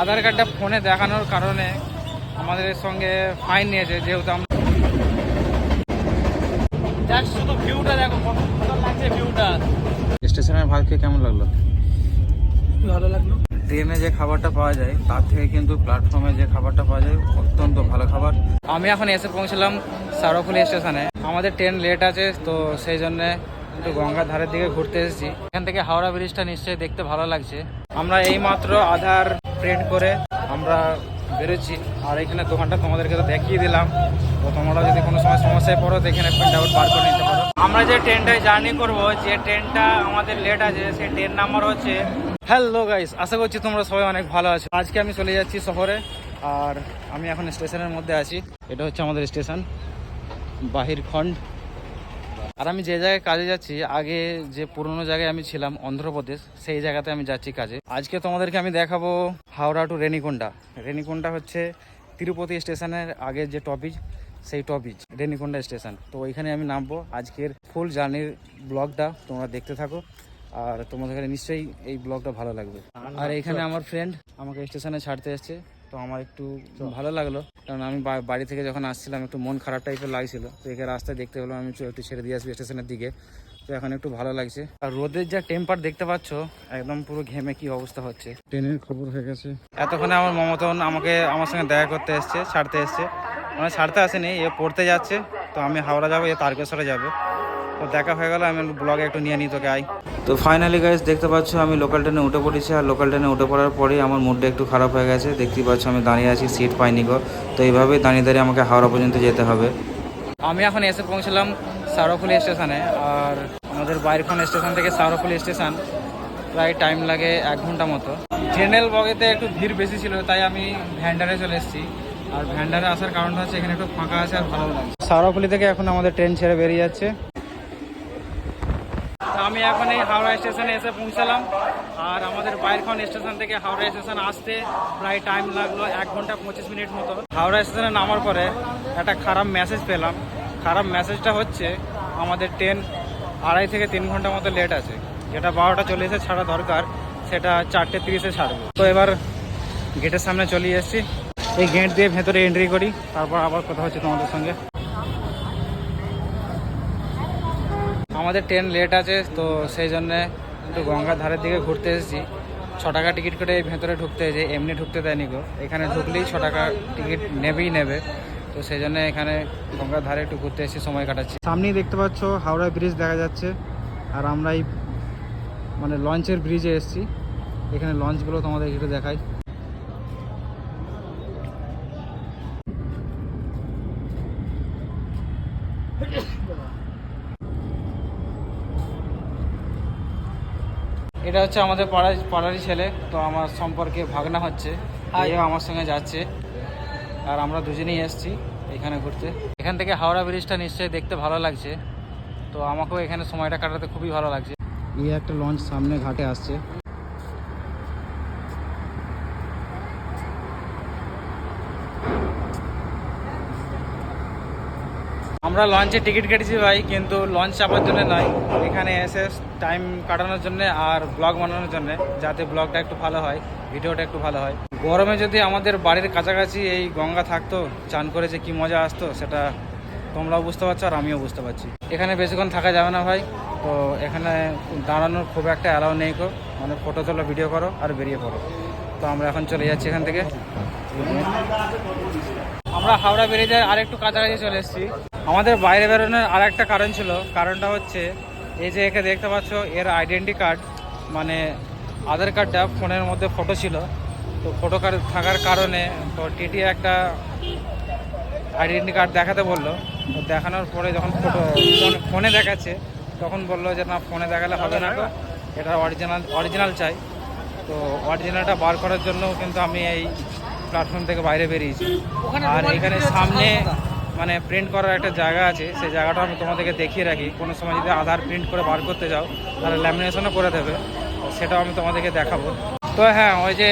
আধার কার্ডটা ফোনে দেখানোর কারণে আমাদের সঙ্গে ফাইন নিয়েছে যেহেতু আমরা দেখ শুধু ভিউটা দেখো কত সুন্দর লাগছে ভিউটা স্টেশনের ভাত খেয়ে কেমন লাগল? ভালো লাগল। ট্রেনে যে খাবারটা পাওয়া যায় তার থেকে কিন্তু প্ল্যাটফর্মে যে খাবারটা পাওয়া যায় অত্যন্ত ভালো খাবার। আমি এখন এসে পৌঁছলাম সারফুলি স্টেশনে। আমাদের ট্রেন লেট আছে তো সেই জন্য একটু গঙ্গার ধারের দিকে ঘুরতে এসেছি। এখান থেকে হাওড়া ব্রিজটা নিশ্চয়ই দেখতে ভালো লাগছে। আমরা এই মাত্র আধার প্রিন্ট করে আমরা বেরোচ্ছি। আর এখানে দোকানটা তোমাদেরকে তো দেখিয়ে দিলাম। তো তোমরা যদি কোনো সময় সমস্যায় পড়ো এখানে প্রিন্ট আউট বার করে নিতে পারো। আমরা যে ট্রেনটায় জার্নি করব, যে ট্রেনটা আমাদের লেট আছে, সেই ট্রেন নাম্বার হচ্ছে হ্যালো গাইস আশা করছি তোমরা সবাই অনেক ভালো আছো। আজকে আমি চলে যাচ্ছি শহরে, আর আমি এখন স্টেশনের মধ্যে আছি। এটা হচ্ছে আমাদের স্টেশন বাহির খন্ড আর আমি যে জায়গায় কাজে যাচ্ছি আগে যে পুরনো জায়গায় আমি ছিলাম অন্ধ্রপ্রদেশ সেই জায়গাতে আমি যাচ্ছি কাজে। আজকে তোমাদেরকে আমি দেখাবো হাওড়া টু রেনিকোন্ডা রেনিকোন্ডা হচ্ছে তিরুপতি স্টেশনের আগে যে টপিজ সেই টপিজ রেনিকোন্ডা স্টেশন। তো ওইখানে আমি নামবো। আজকের ফুল জার্নির ব্লগটা তোমরা দেখতে থাকো। আর তোমাদের নিশ্চয়ই এই ব্লগটা ভালো লাগবে। আর এখানে আমার ফ্রেন্ড আমাকে স্টেশনে ছাড়তে এসছে। তো আমার একটু ভালো লাগল। কারণ আমি বাড়ি থেকে যখন আসছিলাম একটু মন খারাপ টাইপের লাগছিল। তো একে রাস্তায় দেখতে পেলাম আমি একটু- একটু ছেড়ে দিয়ে আসবি স্টেশনের দিকে। তো এখন একটু ভালো লাগছে। আর রোদের যা টেম্পার দেখতে পাচ্ছ একদম পুরো ঘেমে কি অবস্থা হচ্ছে। ট্রেনের খবর হয়ে গেছে। এতক্ষণে আমার মমতন আমাকে আমার সঙ্গে দেখা করতে এসছে ছাড়তে এসছে। মানে ছাড়তে আসেনি এ পড়তে যাচ্ছে। তো আমি হাওড়া যাব এ তারকেশ্বরে যাবে। তো দেখা হয়ে গেল, আমি ব্লগে একটু নিয়ে নিই তোকে আই তো ফাইনালি গাইজ দেখতে পাচ্ছ আমি লোকাল ট্রেনে উঠে পড়েছি, আর লোকাল ট্রেনে উঠে পড়ার পরেই আমার মুডটা একটু খারাপ হয়ে গেছে। দেখতেই পাচ্ছ আমি দাঁড়িয়ে আছি সিট পাইনি গো। তো এইভাবেই দাঁড়িয়ে দাঁড়িয়ে আমাকে হাওড়া পর্যন্ত যেতে হবে। আমি এখন এসে পৌঁছলাম সারোফুলি স্টেশনে, আর আমাদের বাইরখন স্টেশন থেকে সারোফুলি স্টেশন, প্রায় টাইম লাগে এক ঘণ্টা মতো। জেনারেল বগেতে একটু ভিড় বেশি ছিল, তাই আমি ভ্যান্ডারে চলে এসেছি। আর ভ্যান্ডারে আসার কারণটা হচ্ছে এখানে একটু ফাঁকা আছে আর ভালো লাগছে। সারোফুলি থেকে এখন আমাদের ট্রেন ছেড়ে বেরিয়ে যাচ্ছে। আমি এখন এই হাওড়া স্টেশনে এসে পৌঁছালাম। আর আমাদের বাইরখন স্টেশন থেকে হাওড়া স্টেশন আসতে প্রায় টাইম লাগল এক ঘণ্টা পঁচিশ মিনিট মতো। হাওড়া স্টেশনে নামার পরে একটা খারাপ মেসেজ পেলাম। খারাপ মেসেজটা হচ্ছে, আমাদের ট্রেন আড়াই থেকে তিন ঘণ্টা মতো লেট আছে। যেটা বারোটা চল্লিশে ছাড়া দরকার, সেটা চারটে তিরিশে ছাড়বে। তো এবার গেটের সামনে চলে এসেছি। এই গেট দিয়ে ভেতরে এন্ট্রি করি, তারপর আবার কথা হচ্ছে তোমাদের সঙ্গে। আমাদের ট্রেন লেট আছে, তো সেই জন্যে একটু গঙ্গার ধারের দিকে ঘুরতে এসেছি। ছ টাকা টিকিট করে এই ভেতরে ঢুকতে যে এমনি ঢুকতে দেয়নি গো। এখানে ঢুকলেই ছ টাকা টিকিট নেবেই নেবে। তো সেই জন্য এখানে গঙ্গার ধারে একটু ঘুরতে এসেছি, সময় কাটাচ্ছি। সামনেই দেখতে পাচ্ছ হাওড়া ব্রিজ দেখা যাচ্ছে, আর আমরা এই মানে লঞ্চের ব্রিজে এসেছি। এখানে লঞ্চগুলো তোমাদের একটু দেখাই। এটা হচ্ছে আমাদের পাড়ার পাড়ারই ছেলে তো আমার সম্পর্কে ভাগনা হচ্ছে আমার সঙ্গে যাচ্ছে আর আমরা দুজনেই এসছি এখানে ঘুরতে। এখান থেকে হাওড়া ব্রিজটা নিশ্চয়ই দেখতে ভালো লাগছে তো আমাকেও এখানে সময়টা কাটাতে খুবই ভালো লাগছে। এই একটা লঞ্চ সামনে ঘাটে আসছে। আমরা লঞ্চে টিকিট কেটেছি ভাই, কিন্তু লঞ্চ চাপার জন্য নয়। এখানে এসে টাইম কাটানোর জন্য আর ব্লগ বানানোর জন্য, যাতে ব্লগটা একটু ভালো হয় ভিডিওটা একটু ভালো হয়। গরমে যদি আমাদের বাড়ির কাছাকাছি এই গঙ্গা থাকতো, চান করে যে কী মজা আসতো, সেটা তোমরাও বুঝতে পারছ আর আমিও বুঝতে পারছি। এখানে বেশিক্ষণ থাকা যাবে না ভাই, তো এখানে দাঁড়ানোর খুব একটা অ্যালাউ নেই কো মানে ফটো তোলো ভিডিও করো আর বেরিয়ে পড়ো। তো আমরা এখন চলে যাচ্ছি এখান থেকে। আমরা হাওড়া ব্রিজের আর একটু কাছাকাছি চলে এসেছি। আমাদের বাইরে বেরোনোর আর একটা কারণ ছিল। কারণটা হচ্ছে এই যে একে দেখতে পাচ্ছ এর আইডেন্টি কার্ড মানে আধার কার্ডটা ফোনের মধ্যে ফটো ছিল। তো ফটো কার্ড থাকার কারণে তো টিটি একটা আইডেন্টি কার্ড দেখাতে বলল। তো দেখানোর পরে যখন ফটো ফোনে দেখাচ্ছে তখন বলল যে না ফোনে দেখালে হবে না তো। এটা অরিজিনাল অরিজিনাল চাই। তো অরিজিনালটা বার করার জন্য কিন্তু আমি এই প্ল্যাটফর্ম থেকে বাইরে বেরিয়েছি। আর এখানে সামনে মানে প্রিন্ট করার একটা জায়গা আছে, সেই জায়গাটা আমি তোমাদেরকে দেখিয়ে রাখি। কোনো সময় যদি আধার প্রিন্ট করে বার করতে যাও, তাহলে ল্যামিনেশনও করে দেবে। সেটাও আমি তোমাদেরকে দেখাবো। তো হ্যাঁ ওই যে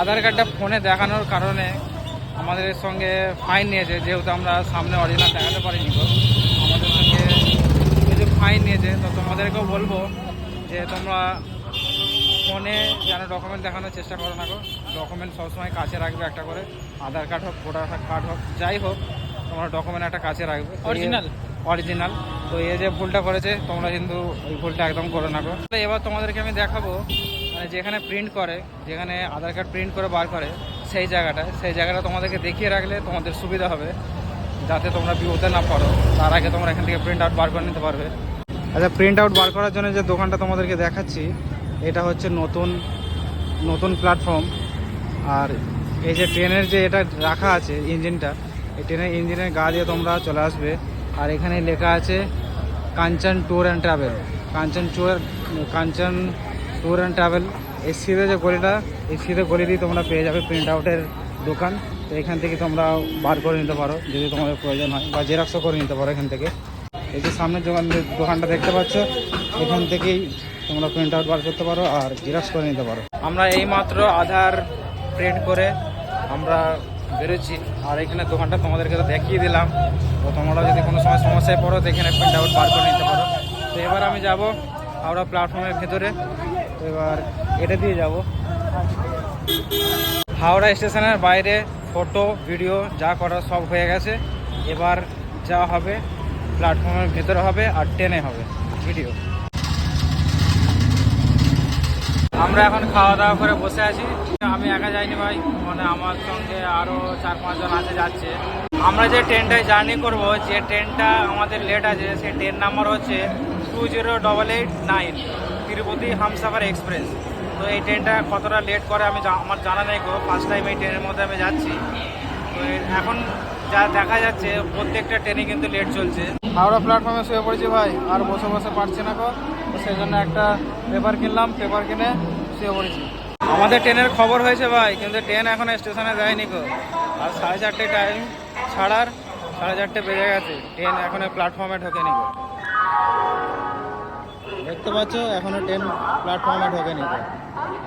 আধার কার্ডটা ফোনে দেখানোর কারণে আমাদের সঙ্গে ফাইন নিয়েছে। যেহেতু আমরা সামনে অরিজিনাল দেখাতে পারিনি তো, আমাদের সঙ্গে কিছু ফাইন নিয়েছে, তো তোমাদেরকেও বলব যে তোমরা ফোন যেন ডকুমেন্ট দেখানোর চেষ্টা করো না গো। ডকুমেন্ট সবসময় কাছে রাখবে একটা করে। আধার কার্ড হোক ভোটার কার্ড হোক যাই হোক তোমরা ডকুমেন্ট একটা কাছে রাখবে। অরিজিনাল অরিজিনাল তো এ যে ভুলটা করেছে তোমরা কিন্তু ওই ভুলটা একদম করো না গো। এবার তোমাদেরকে আমি দেখাবো মানে যেখানে প্রিন্ট করে যেখানে আধার কার্ড প্রিন্ট করে বার করে সেই জায়গাটা সেই জায়গাটা তোমাদেরকে দেখিয়ে রাখলে তোমাদের সুবিধা হবে যাতে তোমরা বিপদে না পড়ো। তার আগে তোমরা এখান থেকে প্রিন্ট আউট বার করে নিতে পারবে। আচ্ছা প্রিন্ট আউট বার করার জন্য যে দোকানটা তোমাদেরকে দেখাচ্ছি এটা হচ্ছে নতুন নতুন প্ল্যাটফর্ম আর এই যে ট্রেনের যে এটা রাখা আছে ইঞ্জিনটা, এই ট্রেনের ইঞ্জিনের গা দিয়ে তোমরা চলে আসবে। আর এখানে লেখা আছে Kanchan tour and travel. Kanchan tour Kanchan tour and travel এই সিধে যে গলিটা এই সিধে গলি দিয়ে তোমরা পেয়ে যাবে প্রিন্ট আউটের দোকান। তো এখান থেকে তোমরা বার করে নিতে পারো, যদি তোমাদের প্রয়োজন হয়, বা জেরক্সও করে নিতে পারো এখান থেকে। এই যে সামনের দোকান, দোকানটা দেখতে পাচ্ছ, এখান থেকেই তোমরা প্রিন্ট আউট বার করতে পারো আর জেরক্স করে নিতে পারো। আমরা এইমাত্র আধার প্রিন্ট করে আমরা বেরোচ্ছি। আর এখানে দোকানটা তোমাদেরকে তো দেখিয়ে দিলাম। তো তোমরা যদি কোনো সময় সমস্যায় পড়ো, তো এখানে প্রিন্ট আউট বার করে নিতে পারো। তো এবার আমি যাব হাওড়া প্ল্যাটফর্মের ভেতরে। তো এবার এটা দিয়ে যাব। হাওড়া স্টেশনের বাইরে ফটো, ভিডিও, যা করার সব হয়ে গেছে। এবার যা হবে প্ল্যাটফর্মের ভেতরে হবে আর ট্রেনে হবে। ভিডিও। আমরা এখন খাওয়া দাওয়া করে বসে আছি। আমি একা যাইনি ভাই মানে আমার সঙ্গে আরও চার পাঁচজন আছে যাচ্ছে। আমরা যে ট্রেনটায় জার্নি করব, যে ট্রেনটা আমাদের লেট আছে, সেই ট্রেন নাম্বার হচ্ছে two zero double eight nine Tirupati Humsafar express তো এই ট্রেনটা কতটা লেট করে আমি আমার জানা নেই গো ফার্স্ট টাইম এই ট্রেনের মধ্যে আমি যাচ্ছি। তো এখন যা দেখা যাচ্ছে, প্রত্যেকটা ট্রেনে কিন্তু লেট চলছে। হাওড়া প্ল্যাটফর্মে শুয়ে পড়েছি ভাই, আর বসে বসে পারছি না গো। তো সেই জন্য একটা পেপার কিনলাম পেপার কিনে শুয়ে পড়েছি আমাদের ট্রেনের খবর হয়েছে ভাই, কিন্তু ট্রেন এখন স্টেশনে যায়নি গো। আর সাড়ে চারটে টাইম ছাড়ার সাড়ে চারটে বেজে গেছে, ট্রেন এখন প্ল্যাটফর্মে ঢোকেনি গো। দেখতে পাচ্ছ, এখনও ট্রেন প্ল্যাটফর্মে ঢোকেনি গো।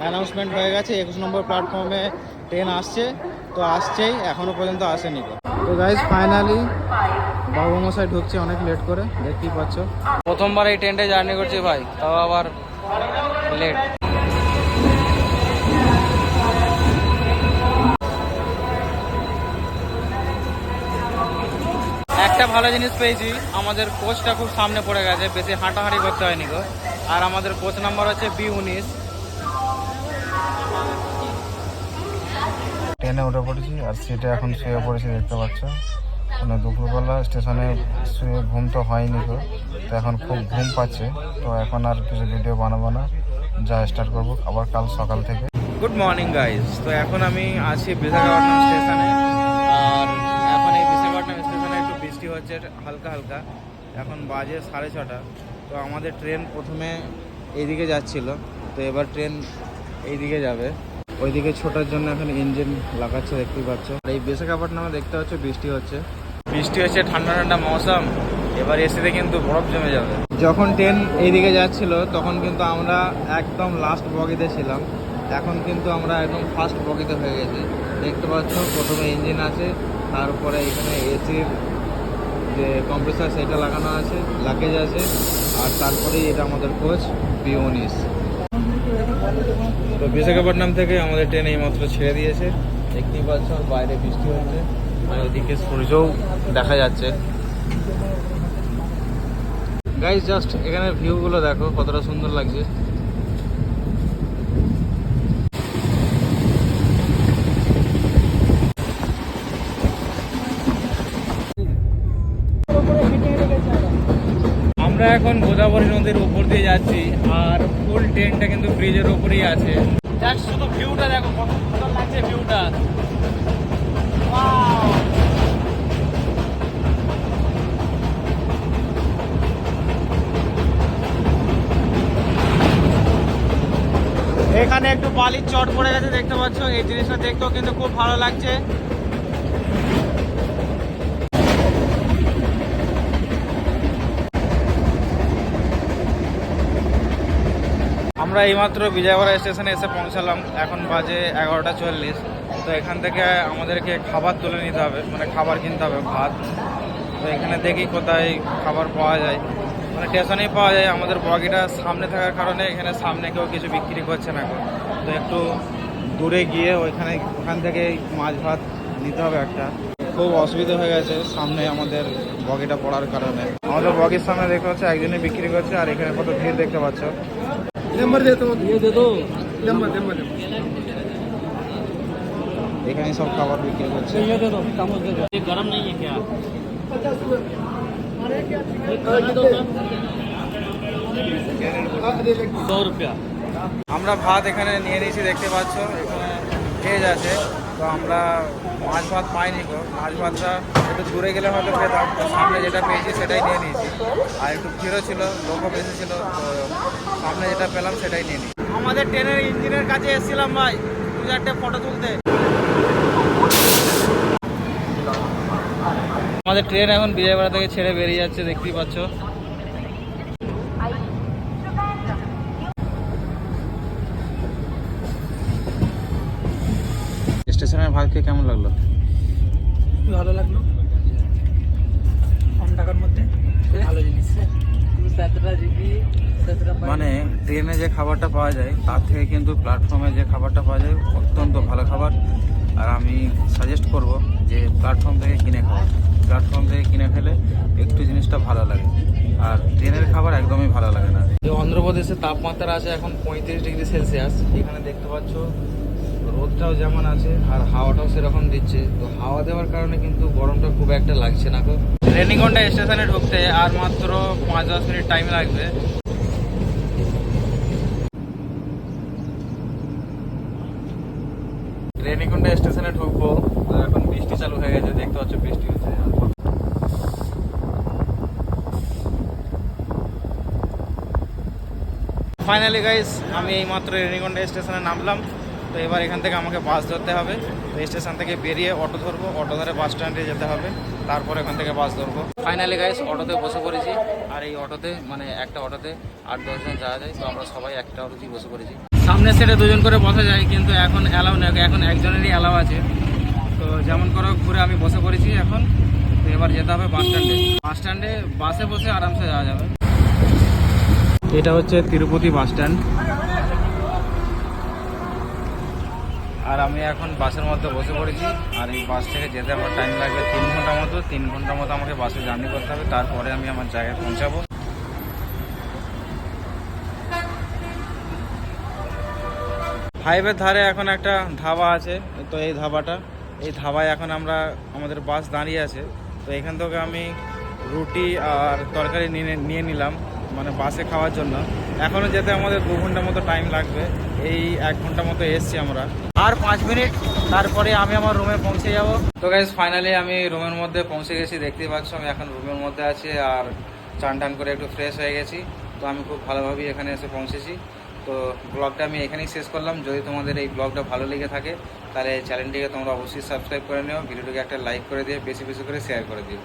অ্যানাউন্সমেন্ট হয়ে গেছে, একুশ নম্বর প্ল্যাটফর্মে ট্রেন আসছে, তো আসছেই, এখনও পর্যন্ত আসেনি গো। তো গাইজ ফাইনালি বাবু মশাই ঢুকছে অনেক লেট করে, দেখতেই পাচ্ছ। প্রথমবার এই ট্রেনটায় জার্নি করছি ভাই, তাও আবার লেট একটা ভালো জিনিস পেয়েছি। আমাদের কোচটা খুব সামনে পড়ে গেছে বেশি হাঁটাহাঁটি করতে হয়নি গো। আর আমাদের কোচ নাম্বার হচ্ছে বি উনিশ। ট্রেনে উঠে পড়েছি আর সিটে এখন শুয়ে পড়েছি দেখতে পাচ্ছ। মানে দুপুরবেলা স্টেশনে শুয়ে ঘুম তো হয়নি তো তো এখন খুব ঘুম পাচ্ছে। তো এখন আর কিছু ভিডিও বানাবো না যা স্টার্ট করব। আবার কাল সকাল থেকে। গুড মর্নিং গাইজ তো এখন আমি আছি বিশাখাপট্টনম স্টেশনে। হচ্ছে হালকা হালকা। এখন বাজে সাড়ে ছটা। তো আমাদের ট্রেন প্রথমে এইদিকে যাচ্ছিল। তো এবার ট্রেন এইদিকে যাবে। ওইদিকে ছোটার জন্য এখন ইঞ্জিন লাগাচ্ছে দেখতেই পাচ্ছ। আর এই বিশাখাপট্টনমে দেখতে পাচ্ছ বৃষ্টি হচ্ছে। বৃষ্টি হচ্ছে ঠান্ডা ঠান্ডা মৌসুম। এবার এসিতে কিন্তু বরফ জমে যাবে। যখন ট্রেন এইদিকে যাচ্ছিল তখন কিন্তু আমরা একদম লাস্ট বগিতে ছিলাম। এখন কিন্তু আমরা একদম ফার্স্ট বগিতে হয়ে গেছি। দেখতে পাচ্ছ প্রথমে ইঞ্জিন আছে তারপরে এখানে এসির কম্প্রেসার সেটা লাগানো আছে লাগেজ আছে, আর তারপরেই এটা আমাদের কোচ বি উনিশ তো বিশাখাপট্টনম থেকে আমাদের ট্রেন এইমাত্র ছেড়ে দিয়েছে। দেখতেই পাচ্ছ বাইরে বৃষ্টি হচ্ছে, আর ওদিকে সূর্যও দেখা যাচ্ছে। গাইজ জাস্ট এখানে ভিউগুলো দেখো, কতটা সুন্দর লাগছে আমরা এখন গোদাবরী নদীর উপর দিয়ে যাচ্ছি, আর ফুল ট্রেনটা কিন্তু ব্রিজের উপরেই আছে। শুধু ভিউটা দেখো, কত সুন্দর লাগছে ভিউটা এখানে একটু বালির চট পড়ে গেছে, দেখতে পাচ্ছ? এই জিনিসটা দেখতেও কিন্তু খুব ভালো লাগছে। আমরা এইমাত্র বিজয়বাড়া স্টেশনে এসে পৌঁছালাম। এখন বাজে এগারোটা চল্লিশ তো এখান থেকে আমাদেরকে খাবার তুলে নিতে হবে। মানে খাবার কিনতে হবে, ভাত। তো এখানে দেখি কোথায় খাবার পাওয়া যায়। মানে স্টেশনেই পাওয়া যায়। আমাদের বগিটা সামনে থাকার কারণে এখানে সামনে কেউ কিছু বিক্রি করছে না এখন। তো একটু দূরে গিয়ে ওইখানে, ওখান থেকে মাছ ভাত নিতে হবে একটা। খুব অসুবিধা হয়ে গেছে সামনে আমাদের বগিটা পড়ার কারণে। আমাদের বগির সামনে দেখতে পাচ্ছ, একজনই বিক্রি করছে আর এখানে কত ভিড় দেখতে পাচ্ছ। नंबर दे दो ये दे दो नंबर नंबर এখানে সব খাবার বিক্রি করছে ये दे दो चामच दे दो ये गरम नहीं है क्या सौ रुपया আমরা ভাত এখানে নিয়ে নিয়েছি দেখতে পাচ্ছ এখানে ভেজ আছে তো আমরা মাছ ভাত পাইনি গো। মাছ ভাতটা একটু দূরে গেলে হয়তো পেতাম সামনে যেটা পেয়েছি সেটাই নিয়ে নিয়েছি। আর একটু ভিড়ও ছিল লোকও বেশি ছিল তো সামনে যেটা পেলাম সেটাই নিয়ে নিই আমাদের ট্রেনের ইঞ্জিনের কাছে এসেছিলাম ভাই দু চারটে ফটো তুলতে। আমাদের ট্রেন এখন বিজয়বাড়া থেকে ছেড়ে বেরিয়ে যাচ্ছে দেখতেই পাচ্ছ। খেয়ে কেমন লাগল? ভালো লাগল। কম টাকার মধ্যে। ভালো জিনিস। মানে ট্রেনে যে খাবারটা পাওয়া যায় তার থেকে কিন্তু প্ল্যাটফর্মে যে খাবারটা পাওয়া যায় অত্যন্ত ভালো খাবার। আর আমি সাজেস্ট করব যে প্ল্যাটফর্ম থেকে কিনে খাওয়া। প্ল্যাটফর্ম থেকে কিনে খেলে একটু জিনিসটা ভালো লাগে। আর ট্রেনের খাবার একদমই ভালো লাগে না। এই অন্ধ্রপ্রদেশের তাপমাত্রা আছে এখন পঁয়ত্রিশ ডিগ্রি সেলসিয়াস। এখানে দেখতে পাচ্ছ রোদটাও যেমন আছে আর হাওয়াটাও সেরকম দিচ্ছে। তো হাওয়া দেওয়ার কারণে কিন্তু গরমটা খুব একটা লাগছে না গো। রেনিগন্ডা স্টেশনে ঢুকতে আর মাত্র পাঁচ দশ মিনিট টাইম লাগবে। রেনিগন্ডা স্টেশনে ঢুকবো তো এখন বৃষ্টি চালু হয়ে গেছে দেখতে পাচ্ছ বৃষ্টি হচ্ছে। ফাইনালি গাইস আমি এইমাত্র রেনিগন্ডা স্টেশনে নামলাম। তো এবার এখান থেকে আমাকে বাস ধরতে হবে। স্টেশন থেকে বেরিয়ে অটো ধরবো, অটো ধরে বাস স্ট্যান্ডে যেতে হবে। তারপর এখান থেকে বাস ধরবো। ফাইনালি গাইস অটোতে বসে পড়েছি। আর এই অটোতে মানে একটা অটোতে আট দশজন যাওয়া যায়, তো আমরা সবাই একটা অটোতেই বসে পড়েছি। সামনের সিটে দুজন করে বসা যায়, কিন্তু এখন অ্যালাউ নেই, এখন একজনেরই অ্যালাউ আছে। তো যেমন করো, ঘুরে আমি বসে পড়েছি এখন। তো এবার যেতে হবে বাস স্ট্যান্ডে। বাস স্ট্যান্ডে বাসে বসে আরামসে যাওয়া যাবে। এটা হচ্ছে তিরুপতি বাস স্ট্যান্ড। আর আমি এখন বাসের মধ্যে বসে পড়েছি। আর এই বাস থেকে যেতে আমার টাইম লাগবে তিন ঘণ্টা মতো। তিন ঘণ্টা মতো আমাকে বাসে জার্নি করতে হবে। তারপরে আমি আমার জায়গায় পৌঁছাবো। হাইওয়ের ধারে এখন একটা ধাবা আছে। তো এই ধাবাটা, এই ধাবায় এখন আমরা আমাদের বাস দাঁড়িয়ে আছে। তো এখান থেকে আমি রুটি আর তরকারি নিয়ে নিলাম। মানে বাসে খাওয়ার জন্য। এখনও যেতে আমাদের দু ঘণ্টা মতো টাইম লাগবে। এই এক ঘণ্টা মতো এসছি আমরা। আর পাঁচ মিনিট, তারপরে আমি আমার রুমে পৌঁছে যাব। তো গাইজ ফাইনালি আমি রুমের মধ্যে পৌঁছে গেছি। দেখতেই পাচ্ছ, আমি এখন রুমের মধ্যে আছি আর চান টান করে একটু ফ্রেশ হয়ে গেছি। তো আমি খুব ভালোভাবেই এখানে এসে পৌঁছেছি। তো ব্লগটা আমি এখানেই শেষ করলাম। যদি তোমাদের এই ব্লগটা ভালো লেগে থাকে, তাহলে চ্যানেলটিকে তোমরা অবশ্যই সাবস্ক্রাইব করে নিও। ভিডিওটিকে একটা লাইক করে দিয়ে, বেশি বেশি করে শেয়ার করে দিও।